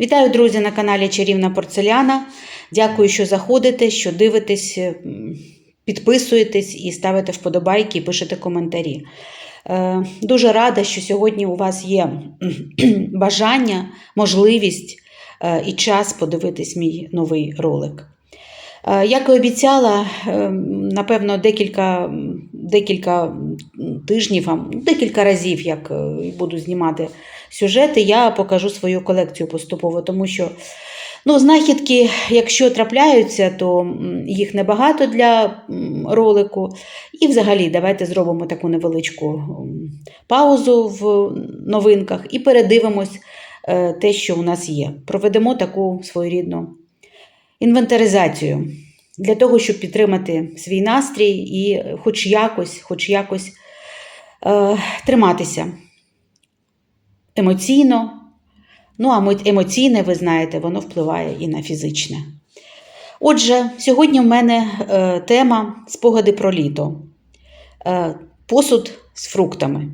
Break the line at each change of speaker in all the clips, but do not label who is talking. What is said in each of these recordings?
Вітаю, друзі, на каналі Чарівна Порцеляна. Дякую, що заходите, що дивитесь, підписуєтесь і ставите вподобайки і пишете коментарі. Е, Дуже рада, що сьогодні у вас є бажання, можливість е, і час подивитись мій новий ролик. Е, Як і обіцяла, напевно, декілька, декілька тижнів, декілька разів, як е, буду знімати сюжети, я покажу свою колекцію поступово, тому що ну, знахідки, якщо трапляються, то їх небагато для ролику. І взагалі, давайте зробимо таку невеличку паузу в новинках і передивимось е, те, що у нас є. Проведемо таку своєрідну інвентаризацію для того, щоб підтримати свій настрій і хоч якось, хоч якось е, триматися емоційно. Ну, а емоційне, ви знаєте, воно впливає і на фізичне. Отже, сьогодні в мене е, тема спогади про літо. Е, посуд з фруктами.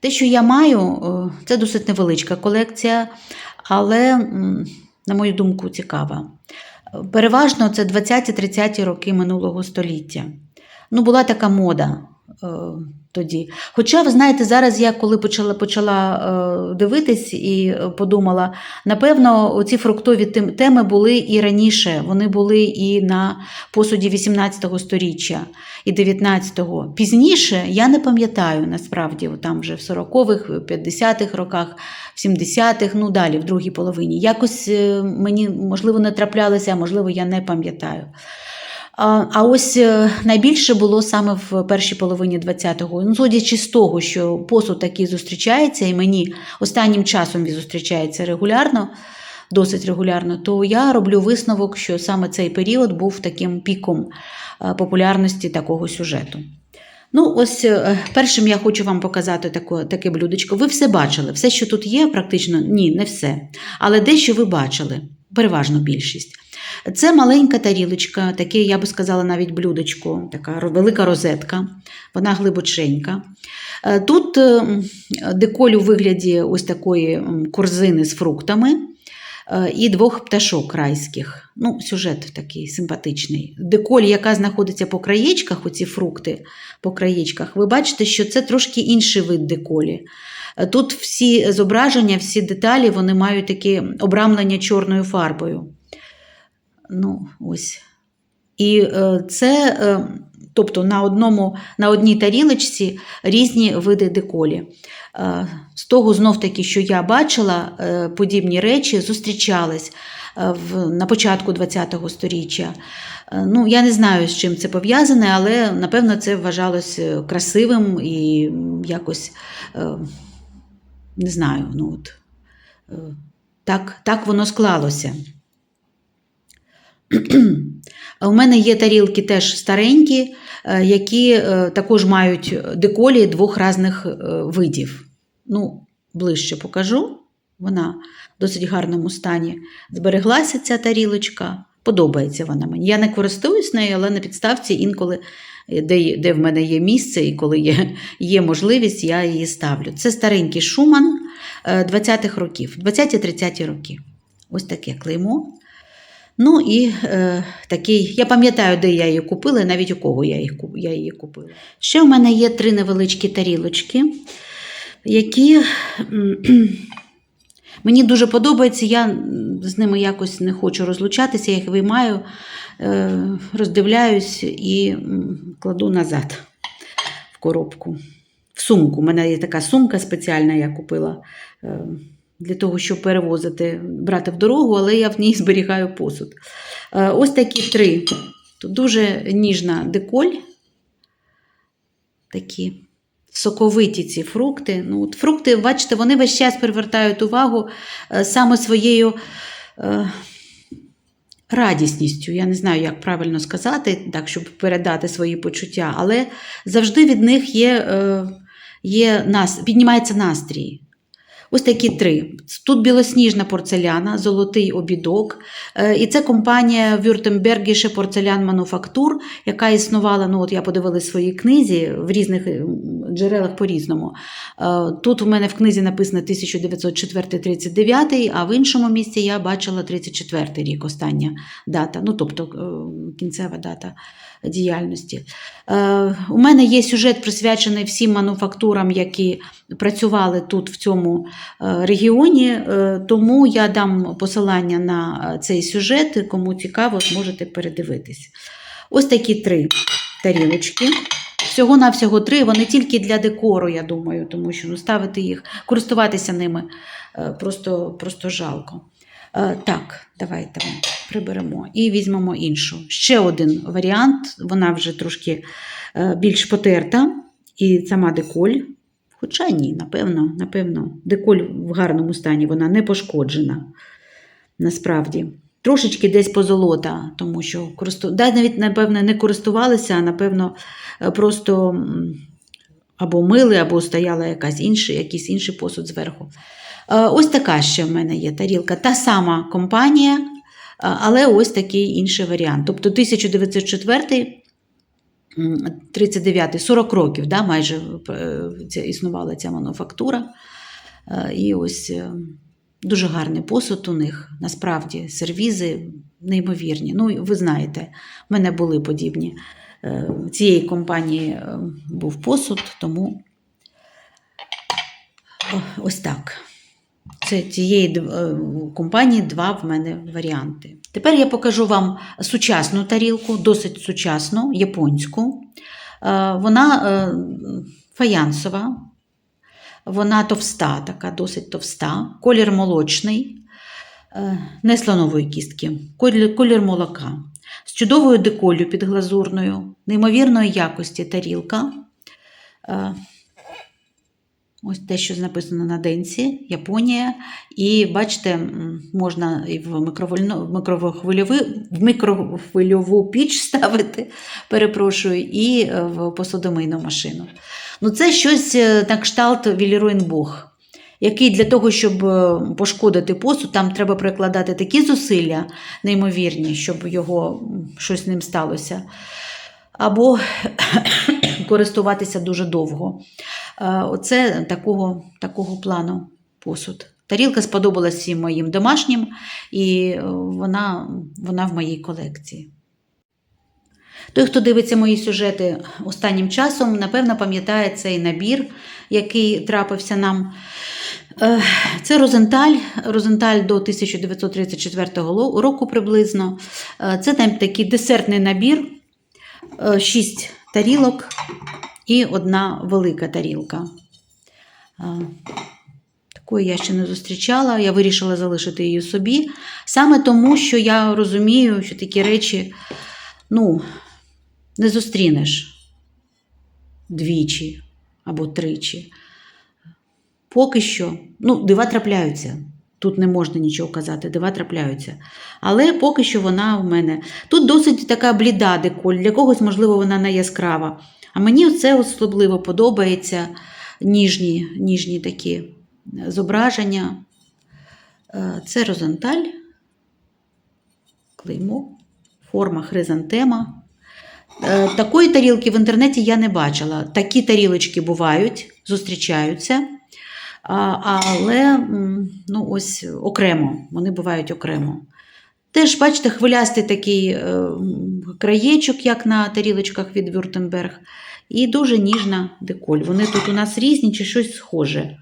Те, що я маю, е, це досить невеличка колекція, але, на мою думку, цікава. Переважно це 20-30 роки минулого століття. Ну, була така мода е, тоді. Хоча, ви знаєте, зараз я коли почала, почала е, дивитись і е, подумала, напевно, ці фруктові теми були і раніше. Вони були і на посуді 18 сторіччя, і 19-го. Пізніше я не пам'ятаю насправді, там вже в 40-х, 50-х роках, в 70-х, ну далі, в другій половині. Якось е, мені, можливо, не траплялося, а можливо, я не пам'ятаю. А, ось е, найбільше було саме в першій половині 20-го. Ну, судячи з того, що посуд такий зустрічається, і мені останнім часом він зустрічається регулярно, досить регулярно, то я роблю висновок, що саме цей період був таким піком е, популярності такого сюжету. Ну, ось е, першим я хочу вам показати таке, таке блюдечко. Ви все бачили, все, що тут є, практично ні, не все. Але дещо ви бачили, переважно більшість. Це маленька тарілочка, таке, я би сказала, навіть блюдечко, така велика розетка, вона глибоченька. Е, Тут е, деколь у вигляді ось такої корзини з фруктами і двох пташок райських. Ну, сюжет такий симпатичний. Деколь, яка знаходиться по краєчках, оці фрукти по краєчках, ви бачите, що це трошки інший вид деколі. Тут всі зображення, всі деталі вони мають таке обрамлення чорною фарбою. Ну, ось. І е, це, е, тобто на, одному, на одній тарілочці різні види деколі. Е, з того, знов таки, що я бачила, е, подібні речі зустрічались е, на початку ХХ століття. Ну, я не знаю, з чим це пов'язане, але напевно це вважалось красивим і якось не знаю. Ну, от, так, так воно склалося. У мене є тарілки теж старенькі, е, які е, також мають деколі двох різних е, видів. Ну, ближче покажу. Вона в досить гарному стані збереглася ця тарілочка. Подобається вона мені. Я не користуюсь нею, але на підставці інколи, де, де в мене є місце і коли є, є можливість, я її ставлю. Це старенький шуман е, 20-х років, 20-30 ті роки. Ось таке клеймо. Ну і е, такий, я пам'ятаю, де я її купила, і навіть у кого я, їх, я її купила. Ще в мене є три невеличкі тарілочки, які мені дуже подобаються. Я з ними якось не хочу розлучатися, я їх виймаю, е, роздивляюсь і кладу назад в коробку. В сумку. У мене є така сумка спеціальна, я купила. е, для того, щоб перевозити, брати в дорогу, але я в ній зберігаю посуд. Е, Ось такі три. Тут дуже ніжна деколь. Такі соковиті ці фрукти. Ну, от фрукти, бачите, вони весь час привертають увагу е, саме своєю е, радісністю. Я не знаю, як правильно сказати, так, щоб передати свої почуття, але завжди від них є, є нас, піднімається настрій. Ось такі три. Тут білосніжна порцеляна, золотий обідок. Е, І це компанія Württembergische Порцелян Мануфактур, яка існувала, ну от я подивилась в своїй книзі в різних е, джерелах по-різному. Е, Тут у мене в книзі написано 1904-39, а в іншому місці я бачила 34 рік, остання дата, ну тобто е, кінцева дата діяльності. Е, У мене є сюжет присвячений всім мануфактурам, які працювали тут, в цьому е, регіоні, е, тому я дам посилання на цей сюжет. Кому цікаво, зможете передивитись. Ось такі три тарілочки. Всього-навсього три, вони тільки для декору, я думаю, тому що ну, ставити їх, користуватися ними просто, просто жалко. Е, Так, давайте приберемо і візьмемо іншу. Ще один варіант, вона вже трошки е, більш потерта, і сама деколь. Хоча ні, напевно, напевно, деколь в гарному стані, вона не пошкоджена. Насправді. Трошечки десь позолота, тому що користу... да, навіть, напевно, не користувалися, а напевно, е, просто або мили, або стояла якась інша, якийсь інший посуд зверху. Е, Ось така ще в мене є тарілка. Та сама компанія, е, але ось такий інший варіант. Тобто 1904 м, 39 40 років, да, майже е, існувала ця мануфактура. І ось дуже гарний посуд у них, насправді, сервізи неймовірні. Ну, ви знаєте, в мене були подібні. Цієї компанії був посуд, тому ось так. Це цієї е, компанії два в мене варіанти. Тепер я покажу вам сучасну тарілку, досить сучасну, японську. Е, Вона е, фаянсова, вона товста, така досить товста, колір молочний, не слонової кістки, колір, молока. З чудовою деколью підглазурною, неймовірної якості тарілка. Ось те, що написано на денці, Японія. І бачите, можна і в, микрохвильовий- в мікрохвильову піч ставити, перепрошую, і е, в посудомийну машину. Ну, це щось е, на кшталт Віліруйнбух, який для того, щоб е, пошкодити посуд, там треба прикладати такі зусилля неймовірні, щоб його щось з ним сталося. Або користуватися дуже довго. Е, Оце такого, такого плану посуд. Тарілка сподобалась всім моїм домашнім, і е, вона, вона в моїй колекції. Той, хто дивиться мої сюжети останнім часом, напевно, пам'ятає цей набір, який трапився нам. Е, Це Розенталь, Розенталь до 1934 року приблизно. Це там такий десертний набір, шість тарілок і одна велика тарілка. Такої я ще не зустрічала, я вирішила залишити її собі. Саме тому, що я розумію, що такі речі ну, не зустрінеш двічі або тричі. Поки що, ну, дива трапляються. Тут не можна нічого казати, дива трапляються. Але поки що вона в мене. Тут досить така бліда деколь, для когось, можливо, вона не яскрава. А мені це особливо подобається ніжні, ніжні такі зображення. Е, Це розенталь, клеймо, форма хризантема. Е, Такої тарілки в інтернеті я не бачила. Такі тарілочки бувають, зустрічаються. Але ну, ось окремо, вони бувають окремо. Теж, бачите, хвилястий такий е, краєчок, як на тарілочках від Вюртенберг, і дуже ніжна деколь. Вони тут у нас різні чи щось схоже.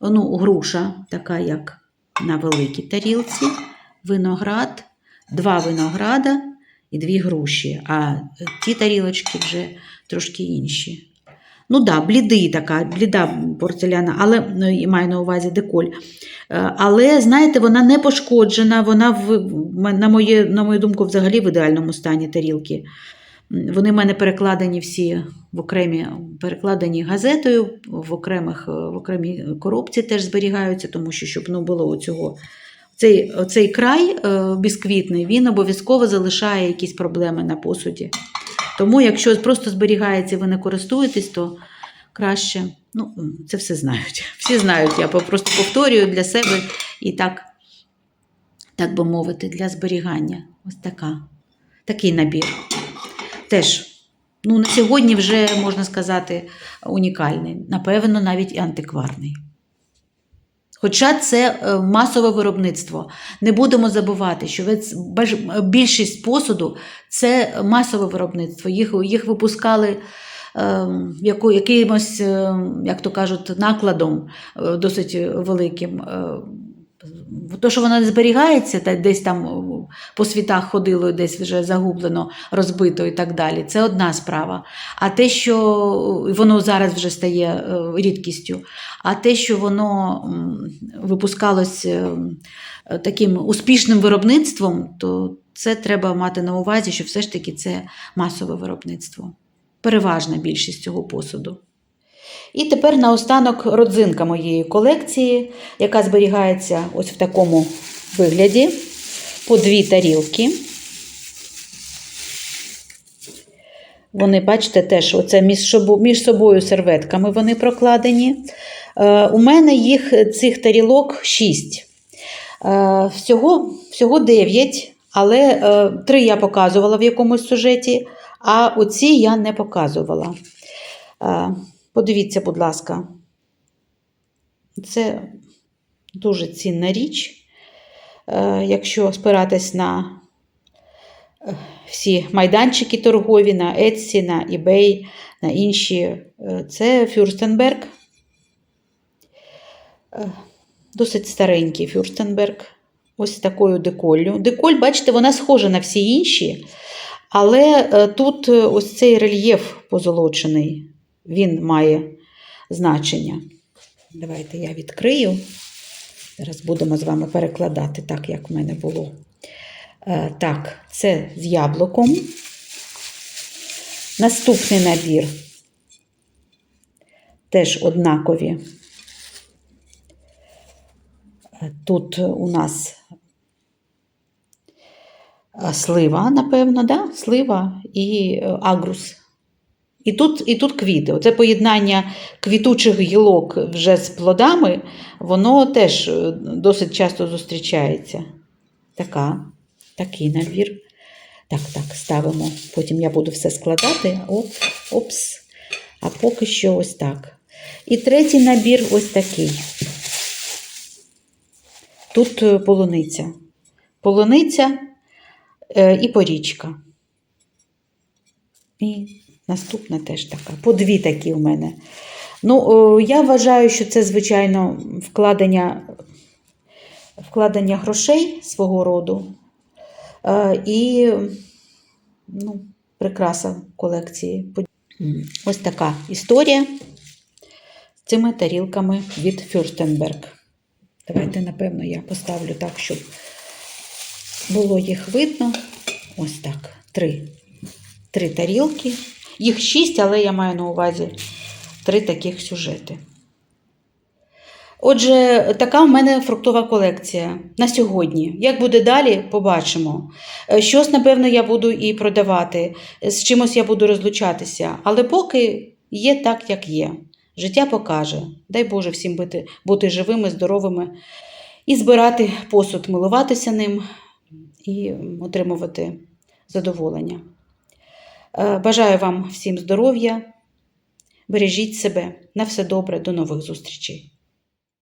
Ну, груша, така, як на великій тарілці, виноград, два винограда і дві груші. А ті тарілочки вже трошки інші. Ну да, блідий така, бліда порцеляна, але ну, маю на увазі деколь. Е, Але, знаєте, вона не пошкоджена, вона, в, на, моє, на мою думку, взагалі в ідеальному стані тарілки. Вони в мене перекладені всі в окремі, перекладені газетою, в, окремих, е, в окремій коробці теж зберігаються, тому що щоб не було оцього. Цей, цей край е, бісквітний, він обов'язково залишає якісь проблеми на посуді. Тому, якщо просто зберігається і ви не користуєтесь, то краще. Ну, це все знають. Всі знають, я просто повторюю для себе і так, так би мовити, для зберігання. Ось така. Такий набір. Теж ну, на сьогодні вже можна сказати унікальний, напевно, навіть і антикварний. Хоча це е, масове виробництво. Не будемо забувати, що більшість посуду це масове виробництво. Їх, їх випускали е, якимось, е, як то кажуть, накладом е, досить великим. Е, то, що воно не зберігається, та десь там по світах ходило, десь вже загублено, розбито і так далі. Це одна справа. А те, що воно зараз вже стає е, рідкістю, а те, що воно випускалось е, е, таким успішним виробництвом, то це треба мати на увазі, що все ж таки це масове виробництво. Переважна більшість цього посуду. І тепер наостанок родзинка моєї колекції, яка зберігається ось в такому вигляді по дві тарілки. Вони, бачите, теж оце між, собою серветками вони прокладені. Е, у мене їх цих тарілок 6. Е, всього, всього 9, але е, 3 я показувала в якомусь сюжеті, а оці я не показувала. Подивіться, будь ласка, це дуже цінна річ. Е, Якщо спиратись на е, всі майданчики торгові, на Etsy, на eBay, на інші, е, це Фюрстенберг. Досить старенький Фюрстенберг. Ось такою деколлю. Деколь, бачите, вона схожа на всі інші, але тут ось цей рельєф позолочений він має значення. Давайте я відкрию. Зараз будемо з вами перекладати так, як в мене було. Е, Так, це з яблуком. Наступний набір теж однакові. Е, Тут у нас слива, напевно, да? слива і е, агрус. І тут, і тут квіти. Оце поєднання квітучих гілок вже з плодами, воно теж е, досить часто зустрічається. Така, такий набір. Так, так, ставимо. Потім я буду все складати. Оп, опс. А поки що ось так. І третій набір ось такий. Тут е, полуниця. Полуниця е, і порічка. І наступна теж така. По дві такі в мене. Ну, я вважаю, що це, звичайно, вкладення, вкладення грошей свого роду. Е, і ну, прикраса колекції. Ось така історія з цими тарілками від Фюрстенберг. Давайте, напевно, я поставлю так, щоб було їх видно. Ось так. Три. Три тарілки. Їх шість, але я маю на увазі три таких сюжети. Отже, така в мене фруктова колекція на сьогодні. Як буде далі, побачимо. Е, Щось, напевно, я буду і продавати, з чимось я буду розлучатися. Але поки є так, як є. Життя покаже. Дай Боже всім бути, бути живими, здоровими і збирати посуд, милуватися ним і отримувати задоволення. Е, Бажаю вам всім здоров'я. Бережіть себе. На все добре. До нових зустрічей.